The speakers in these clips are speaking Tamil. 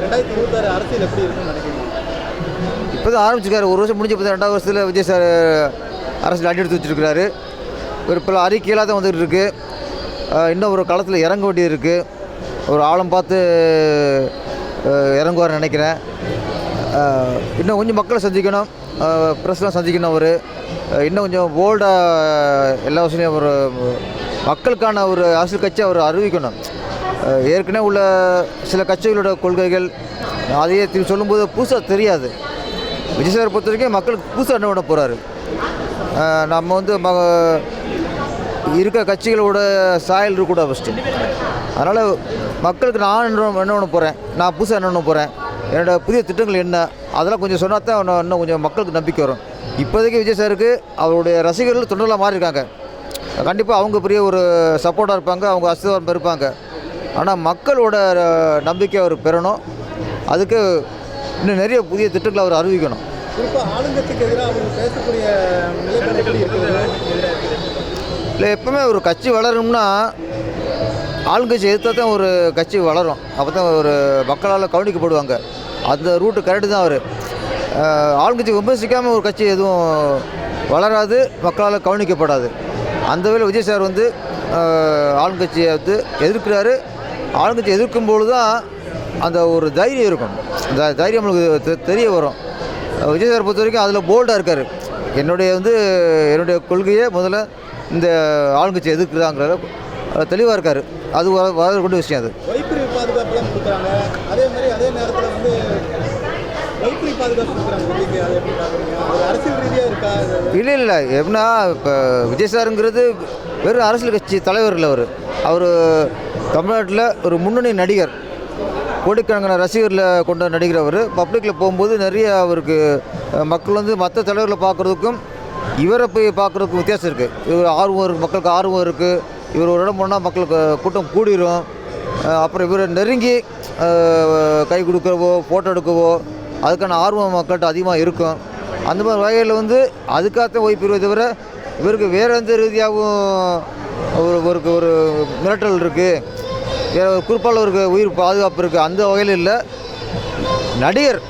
ரெண்டாயிரத்தி இருபத்தாறு அரசியல் எப்படி இருக்குன்னு நினைக்கிறீங்க? இப்போ தான் ஆரம்பிச்சிருக்காரு. ஒரு வருஷம் முடிஞ்ச இப்போ ரெண்டாவது வருஷத்தில் விஜய் சார் அரசியல் அடி எடுத்து வச்சிருக்கிறாரு. ஒரு பல அறிக்கையெல்லாம் தான் வந்துகிட்டு இருக்குது இன்னும் ஒரு களத்தில் இறங்க வேண்டியது இருக்குது ஒரு ஆழம் பார்த்து அஹ் இறங்குவார்னு நினைக்கிறேன். இன்னும் கொஞ்சம் மக்களை சந்திக்கணும். ப்ரெஸ்லாம் சந்திக்கணும் அவர். இன்னும் கொஞ்சம் போல்டாக எல்லா விஷயத்தையும் ஒரு மக்களுக்கான ஒரு அரசியல் கட்சியை அவர் அறிவிக்கணும். ஏற்கனவே உள்ள சில கட்சிகளோட கொள்கைகள் அதையே சொல்லும்போது புதுசாக தெரியாது. விஜய் சார் பொறுத்த வரைக்கும் மக்களுக்கு புதுசாக என்ன பண்ண போகிறாரு நம்ம வந்து ம இருக்க கட்சிகளோட சாயல் இருக்கக்கூடாது ஃபஸ்ட்டு அதனால் மக்களுக்கு நான் என்ன என்ன பண்ண போகிறேன் நான் புதுசாக என்ன பண்ண போகிறேன் என்னோட புதிய திட்டங்கள் என்ன? அதெல்லாம் கொஞ்சம் சொன்னால் தான் இன்னும் இன்னும் கொஞ்சம் மக்களுக்கு நம்பிக்கை வரும். இப்போதைக்கு விஜய் சாருக்கு அவருடைய ரசிகர்கள் தொண்டர்களாக மாறி இருக்காங்க கண்டிப்பாக அவங்க பெரிய ஒரு சப்போர்ட்டாக இருப்பாங்க அவங்க அஸ்திவாரம் இருப்பாங்க ஆனால் மக்களோட நம்பிக்கை அவர் பெறணும். அதுக்கு இன்னும் நிறைய புதிய திட்டங்களை அவர் அறிவிக்கணும். இல்லை எப்பவுமே ஒரு கட்சி வளரணும்னா ஆளுங்கட்சி எதிர்த்தா தான் ஒரு கட்சி வளரும். அப்போ தான் ஒரு மக்களால் கவனிக்கப்படுவாங்க. அந்த ரூட்டு கரெக்டு தான் அவர். ஆளுங்கட்சி விமர்சிக்காமல் ஒரு கட்சி எதுவும் வளராது மக்களால் கவனிக்கப்படாது. அந்த வேளை விஜய் சார் வந்து ஆளுங்கட்சியை வந்து எதிர்க்கிறாரு. ஆளுங்கட்சி எதிர்க்கும் பொழுது தான் அந்த ஒரு தைரியம் இருக்கும். அந்த தைரியம் நம்மளுக்கு தெரிய வரும். விஜய் சார் பொறுத்த வரைக்கும் அதில் போல்டாக இருக்கார். என்னுடைய வந்து என்னுடைய கொள்கையே முதல்ல இந்த ஆளுங்கட்சி எதிர்க்கிறாங்கிற தெளிவாக இருக்கார். அது வ- வரக்கூடிய விஷயம் அது. மாதிரி அதே நேரத்தில் வந்து? இல்லை இல்லை. எப்படின்னா இப்போ விஜய் சாருங்கிறது வெறும் அரசியல் கட்சி தலைவர் இல்லை அவர். அவர் தமிழ்நாட்டில் ஒரு முன்னணி நடிகர். கோடிக்கணக்கான ரசிகரில் கொண்ட நடிகர் அவர். பப்ளிக்கில் போகும்போது நிறைய அவருக்கு மக்கள் வந்து மற்ற தலைவர்களை பார்க்குறதுக்கும் இவரை போய் பார்க்குறதுக்கும் வித்தியாசம் இருக்குது இவர் ஆர்வம் இருக்குது மக்களுக்கு ஆர்வம் இருக்குது இவர் ஒரு இடம் போனால் மக்களுக்கு கூட்டம் கூடிரும். அப்புறம் இவரை நெருங்கி கை கொடுக்கவோ ஃபோட்டோ எடுக்கவோ அதுக்கான ஆர்வம் மக்கள்கிட்ட அதிகமாக இருக்கும். அந்த மாதிரி வகையில் வந்து அதுக்காகத்தான் ஓய்வு தவிர இவருக்கு வேறு எந்த ரீதியாகவும் ஒரு ஒரு ஒரு மிரட்டல் இருக்குது வேறு ஒரு குறிப்பால் ஒரு உயிர் பாதுகாப்பு இருக்குது அந்த வகையில் இல்லை. நடிகர்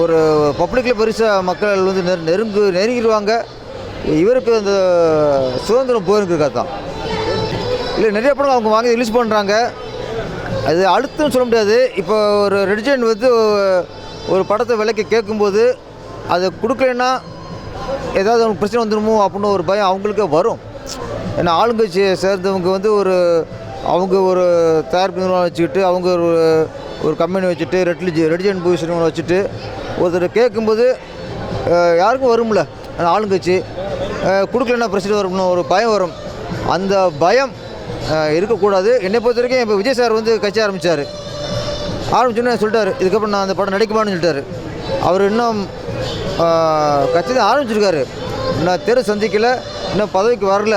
ஒரு பப்ளிக்கில் பெருசாக மக்கள் வந்து நெரு நெருங்கு நெருங்கிடுவாங்க இவருக்கு அந்த சுதந்திரம் போயிருக்கிறதா தான். இல்லை நிறைய படம் அவங்க வாங்கி ரிலீஸ் பண்ணுறாங்க அது அழுத்தம் சொல்ல முடியாது. இப்போ ஒரு ரெடிஜன் வந்து ஒரு படத்தை விலைக்கு கேட்கும்போது அதை கொடுக்கலன்னா ஏதாவது அவங்களுக்கு பிரச்சனை வந்துடுமோ அப்படின்னு ஒரு பயம் அவங்களுக்கே வரும். ஏன்னா ஆளுங்கட்சியை சேர்ந்தவங்க வந்து ஒரு அவங்க ஒரு தயாரிப்பு நிறுவனம் வச்சுக்கிட்டு அவங்க ஒரு ஒரு கம்பெனி வச்சுட்டு ரெட்லிஜி ரெடிஜெண்ட் மூவிஸ் நிறுவனம் வச்சுட்டு ஒருத்தர் கேட்கும்போது யாருக்கும் வரும்ல? ஆளுங்கட்சி கொடுக்கலன்னா பிரச்சனை வரும்னு ஒரு பயம் வரும். அந்த பயம் இருக்கக்கூடாது. என்னை பொறுத்த வரைக்கும் இப்போ விஜய் சார் வந்து கட்சி ஆரம்பித்தார் ஆரம்பிச்சோன்னே சொல்லிட்டாரு. இதுக்கப்புறம் நான் அந்த படம் நடிக்குமான்னு சொல்லிட்டாரு. அவர் இன்னும் கட்சி தான் ஆரம்பிச்சிருக்காரு. இன்னும் தெரு சந்திக்கலை. இன்னும் பதவிக்கு வரல.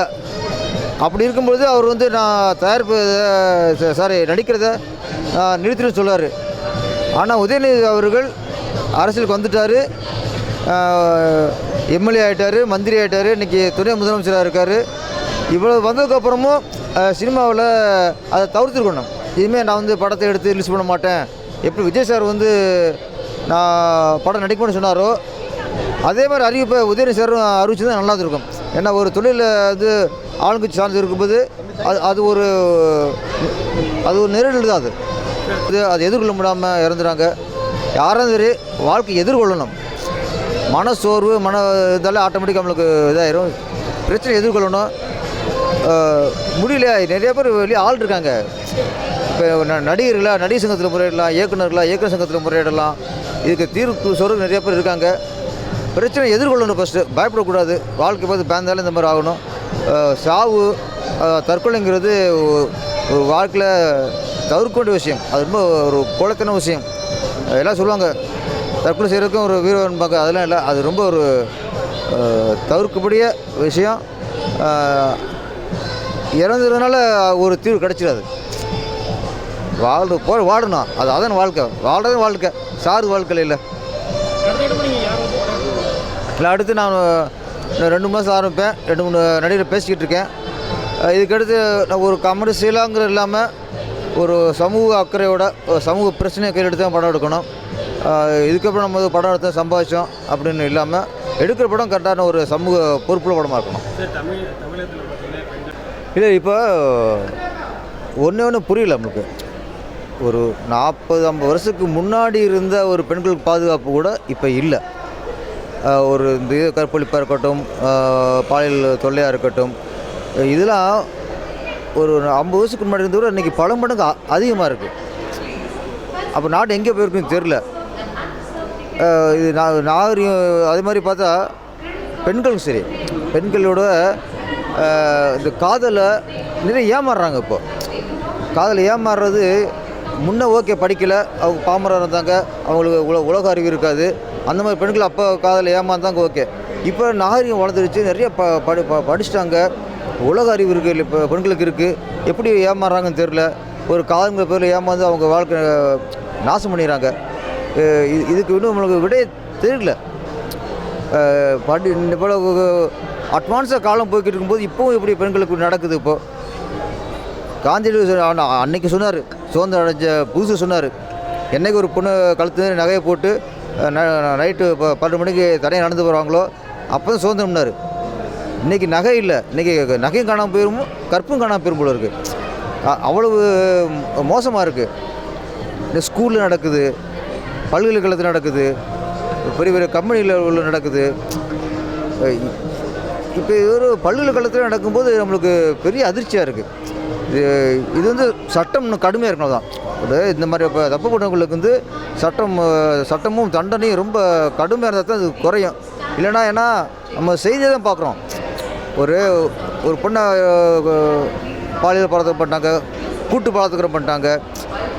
அப்படி இருக்கும்பொழுது அவர் வந்து நான் தயாரிப்பு சாரி நடிக்கிறத நான் நிறுத்தின்னு சொல்லுவார் ஆனால் உதயநிதி அவர்கள் அரசியலுக்கு வந்துட்டார். எம்எல்ஏ ஆகிட்டார் மந்திரி ஆகிட்டார் இன்றைக்கி துணை முதலமைச்சராக இருக்கார். இவ்வளோ வந்ததுக்கப்புறமும் சினிமாவில் அதை தவிர்த்துருக்கணும். இனிமேல் நான் வந்து படத்தை எடுத்து ரிலீஸ் பண்ண மாட்டேன். எப்படி விஜய் சார் வந்து நான் படம் நடிக்கணும்னு சொன்னாரோ அதே மாதிரி அறிவிப்பை உதயநிதி சாரும் அறிவிச்சு தான் நல்லா இருக்கும் ஏன்னா ஒரு தொழிலில் வந்து ஆளுங்கட்சி சார்ந்து இருக்கும்போது அது அது ஒரு அது ஒரு நெருடல் தான் அது. இது அது எதிர்கொள்ள முடியாமல் இறந்துறாங்க. யாரும் சரி வாழ்க்கை எதிர்கொள்ளணும். மன சோர்வு மன இதெல்லாம் ஆட்டோமேட்டிக்காக நம்மளுக்கு இதாயிரும். பிரச்சனை எதிர்கொள்ளணும். முடியலையா? முடியல நிறைய பேர் வெளியே ஆள் இருக்காங்க. இப்போ ந- நடிகர்களா நடிகர் சங்கத்தில் முறையிடலாம் இயக்குனர்களா இயக்குனர் சங்கத்தில் முறையிடலாம். இதுக்கு தீர்ப்பு சோர்வு நிறைய பேர் இருக்காங்க. பிரச்சனை எதிர்கொள்ளணும் ஃபஸ்ட்டு பயப்படக்கூடாது. வாழ்க்கை பார்த்து பயந்தாலும் இந்த மாதிரி ஆகணும். சாவு தற்கொலைங்கிறது ஒரு வாழ்க்கையில் தவிர்க்க வேண்டிய விஷயம். அது ரொம்ப ஒரு குலத்தின விஷயம். எல்லாம் சொல்லுவாங்க தற்கொலை செய்கிறதுக்கும் ஒரு வீரன் பார்க்க அதெல்லாம் இல்லை. அது ரொம்ப ஒரு தவிர்க்கக்கூடிய விஷயம். அஹ், இறந்ததுனால ஒரு தீர்வு கிடச்சிடாது. வாழ்ந்து போ வாடணும் அது அதான் வாழ்க்கை. வாழ்றது வாழ்க்கை. சாரு வாழ்க்கையில் இல்லை. இல்லை அடுத்து நான் இன்னும் ரெண்டு மாதம் ஆரம்பிப்பேன் ரெண்டு மூணு நடிகர் பேசிக்கிட்டு இருக்கேன். இதுக்கடுத்து நான் ஒரு கமர்ஷியலாங்கிற இல்லாமல் ஒரு சமூக அக்கறையோட ஒரு சமூக பிரச்சனையை கையில் எடுத்து தான் படம் எடுக்கணும். இதுக்கப்புறம் நம்ம படம் எடுத்தோம் சம்பாதிச்சோம் அப்படின்னு இல்லாமல் எடுக்கிற படம் கரெக்டான ஒரு சமூக பொறுப்புள்ள படமாக இருக்கணும். இல்லை இப்போ ஒன்று ஒன்று புரியல நம்மளுக்கு. ஒரு நாற்பது ஐம்பது வருஷத்துக்கு முன்னாடி இருந்த ஒரு பெண்களுக்கு பாதுகாப்பு கூட இப்போ இல்லை. ஒரு இந்த இது கற்பழிப்பாக இருக்கட்டும் பாலியல் தொல்லையாக இருக்கட்டும். இதெல்லாம் ஒரு ஐம்பது வருஷத்துக்கு முன்னாடி இருந்த விட இன்றைக்கி பல மடங்கு அதிகமாக இருக்குது அப்போ நாடு எங்கே போயிருக்குன்னு தெரில இது நான் நாகரிகம் அதே மாதிரி பார்த்தா பெண்களும் சரி. பெண்களோட இந்த காதலை நிறைய ஏமாறுறாங்க இப்போ. காதலை ஏமாறுறது முன்ன ஓகே படிக்கலை. அவங்க பாமரம் இருந்தாங்க. அவங்களுக்கு உல உலக அறிவு இருக்காது. அந்த மாதிரி பெண்கள் அப்போ காதல் ஏமாந்தாங்க ஓகே. இப்போ நாகரிகம் வளர்ந்துருச்சு. நிறைய ப படி ப படிச்சிட்டாங்க. உலக அறிவு இருக்குது இப்போ பெண்களுக்கு இருக்குது எப்படி ஏமாறுறாங்கன்னு தெரில ஒரு காதங்கிற பேரில் ஏமாந்து அவங்க வாழ்க்கை நாசம் பண்ணிடுறாங்க. இது இதுக்கு இன்னும் நம்மளுக்கு விடையே தெரியல. படி இந்த போல் அட்வான்ஸாக காலம் போய்கிட்டு இருக்கும்போது இப்போவும் இப்படி பெண்களுக்கு நடக்குது இப்போது காந்தியடி அன்னைக்கு சொன்னார். சுதந்திரம் அடைஞ்ச புதுசு சொன்னார். என்னைக்கு ஒரு பொண்ணு கழுத்து நகையை போட்டு நைட்டு ப- பன்னெண்டு மணிக்கு தடையை நடந்து போகிறாங்களோ அப்போ தான் சுதந்திரம்னாரு. இன்றைக்கி நகை இல்லை. இன்றைக்கி நகையும் காணாமல் போயிடும் கற்பும் காணாமல் போயிரும் போல இருக்குது அவ்வளவு மோசமாக இருக்குது இந்த ஸ்கூலில் நடக்குது பல்கலைக்கழகத்தில் நடக்குது பெரிய பெரிய கம்பெனியில் உள்ள நடக்குது. இப்போ ஒரு பல்கலைக்கழகத்தில் நடக்கும்போது நம்மளுக்கு பெரிய அதிர்ச்சியாக இருக்குது இது இது வந்து சட்டம் இன்னும் கடுமையாக இருக்கணும் தான். அது இந்த மாதிரி இப்போ தப்பு பண்ணவங்களுக்கு வந்து சட்டம் சட்டமும் தண்டனையும் ரொம்ப கடுமையாக இருந்தால் தான் இது குறையும். இல்லைன்னா ஏன்னா நம்ம செய்தியை தான் பார்க்குறோம். ஒரு ஒரு பொண்ணை பாலியல் பலாத்காரம் பண்ணிட்டாங்க கூட்டு பலாத்காரம் பண்ணிட்டாங்க.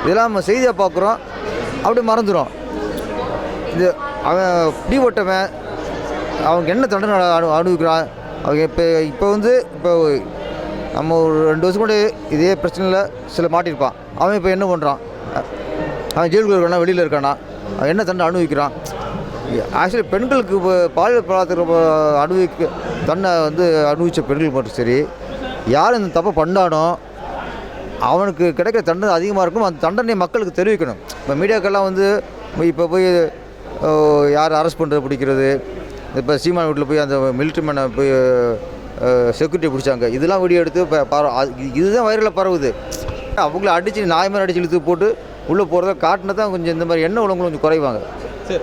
இதெல்லாம் நம்ம செய்தியாக பார்க்குறோம். அப்படியே மறந்துடும் இது அவன் பிடி ஓட்டவன் அவங்க என்ன தண்டனை அனு அனுபவிக்கிறான்? அவங்க இப்போ இப்போ வந்து இப்போ நம்ம ஒரு ரெண்டு வருஷம் கூட இதே பிரச்சனையில் சில மாட்டியிருப்பான். அவன் இப்போ என்ன பண்ணுறான் அவன் ஜெயிலுக்குள்ள இருக்கானா? வெளியில் இருக்கானா? அவன் என்ன தண்டனை அனுபவிக்கிறான்? ஆக்சுவலி பெண்களுக்கு இப்போ பாலியல் பலாத்காரம் அனுபவிக்க தன்னை வந்து அனுபவித்த பெண்கள் மட்டும் சரி யார் இந்த தப்பை பண்ணானோ அவனுக்கு கிடைக்கிற தண்டனை அதிகமாக இருக்கும். அந்த தண்டனையை மக்களுக்கு தெரிவிக்கணும். இப்போ மீடியாக்கெல்லாம் வந்து இப்போ போய் யார் அரெஸ்ட் பண்ணுறது பிடிக்கிறது? இப்போ சீமான் வீட்டில் போய் அந்த மிலிட்ரி மேனை போய் செக்யூரிட்டி பிடிச்சாங்க. இதெல்லாம் வீடியோ எடுத்து இப்போ இது- இதுதான் வைரலில் பரவுது. அவங்கள அடித்து நாய் மாதிரி அடிச்சு இழுத்து போட்டு உள்ளே போகிறத காட்டினா தான் கொஞ்சம் இந்த மாதிரி எண்ணெய் உள்ளவங்களும் கொஞ்சம் குறைவாங்க. சரி.